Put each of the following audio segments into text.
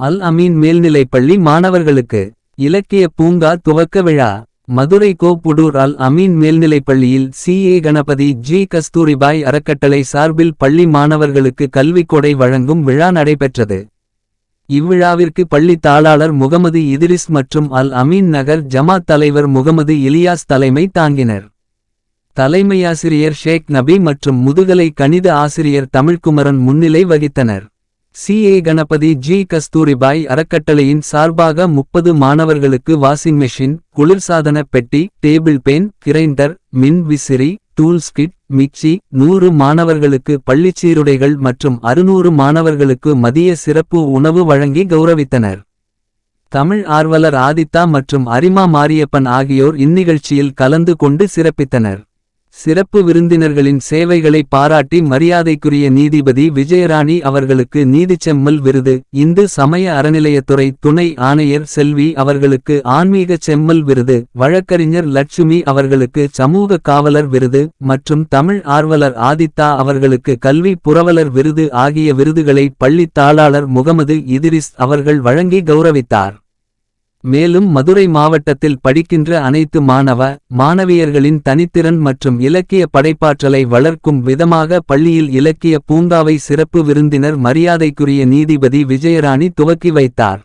அல் அமீன் மேல்நிலைப்பள்ளி மாணவர்களுக்கு இலக்கிய பூங்கா துவக்க விழா. மதுரை கோப்புடூர் அல் அமீன் மேல்நிலைப்பள்ளியில் C. A. Ganapathi G. Kasturibai அறக்கட்டளை சார்பில் பள்ளி மாணவர்களுக்கு கல்விக் கொடை வழங்கும் விழா நடைபெற்றது. இவ்விழாவிற்கு பள்ளி தாளாளர் முகமது இதிரிஸ் மற்றும் அல் அமீன் நகர் ஜமாத் தலைவர் முகமது இலியாஸ் தலைமை தாங்கினர். தலைமையாசிரியர் ஷேக் நபி மற்றும் முதுகலை கணித ஆசிரியர் தமிழ்குமரன் முன்னிலை வகித்தனர். சிஏ கணபதி ஜி கஸ்தூரிபாய் அறக்கட்டளையின் சார்பாக முப்பது மாணவர்களுக்கு வாஷிங் மெஷின் குளிர்சாதன பெட்டி டேபிள் பேன் கிரைண்டர் மின் விசிறி டூல்ஸ் கிட் மிக்சி நூறு மாணவர்களுக்கு பள்ளிச் சீருடைகள் மற்றும் அறுநூறு மாணவர்களுக்கு மதிய சிறப்பு உணவு வழங்கி கௌரவித்தனர். தமிழ் ஆர்வலர் ஆதித்தா மற்றும் அரிமா மாரியப்பன் ஆகியோர் இந்நிகழ்ச்சியில் கலந்து கொண்டு சிறப்பித்தனர். சிறப்பு விருந்தினர்களின் சேவைகளை பாராட்டி மரியாதைக்குரிய நீதிபதி விஜயராணி அவர்களுக்கு நீதிச்செம்மல் விருது. இந்து சமய அறநிலையத்துறை துணை ஆணையர் செல்வி அவர்களுக்கு ஆன்மீக செம்மல் விருது. வழக்கறிஞர் லட்சுமி அவர்களுக்கு சமூக காவலர் விருது மற்றும் தமிழ் ஆர்வலர் ஆதித்தா அவர்களுக்கு கல்வி புரவலர் விருது ஆகிய விருதுகளை பள்ளித் தாளாளர் முகமது இதிரிஸ் அவர்கள் வழங்கி கௌரவித்தார். மேலும் மதுரை மாவட்டத்தில் படிக்கின்ற அனைத்து மாணவ மாணவியர்களின் தனித்திறன் மற்றும் இலக்கிய படைப்பாற்றலை வளர்க்கும் விதமாக பள்ளியில் இலக்கிய பூங்காவை சிறப்பு விருந்தினர் மரியாதைக்குரிய நீதிபதி விஜயராணி துவக்கி வைத்தார்.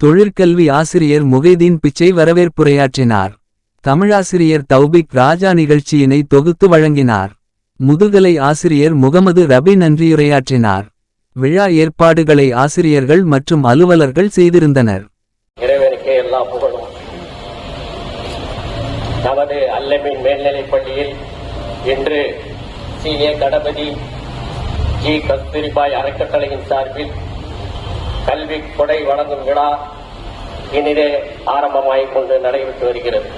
தொழிற்கல்வி ஆசிரியர் முகைதீன் பிச்சை வரவேற்புரையாற்றினார். தமிழாசிரியர் தௌபிக் ராஜா நிகழ்ச்சியினை தொகுத்து வழங்கினார். முதுகலை ஆசிரியர் முகமது ரபி நன்றியுரையாற்றினார். விழா ஏற்பாடுகளை ஆசிரியர்கள் மற்றும் அலுவலர்கள் செய்திருந்தனர். எல்லா புகழும். நமது அல்லமின் மேல்நிலைப் பள்ளியில் இன்று C A Ganapathi G. Kasturibai அறக்கட்டளையின் சார்பில் கல்வி கொடை வழங்கும் விழா இனிதே ஆரம்பமாகிக் கொண்டு நடைபெற்று வருகிறது.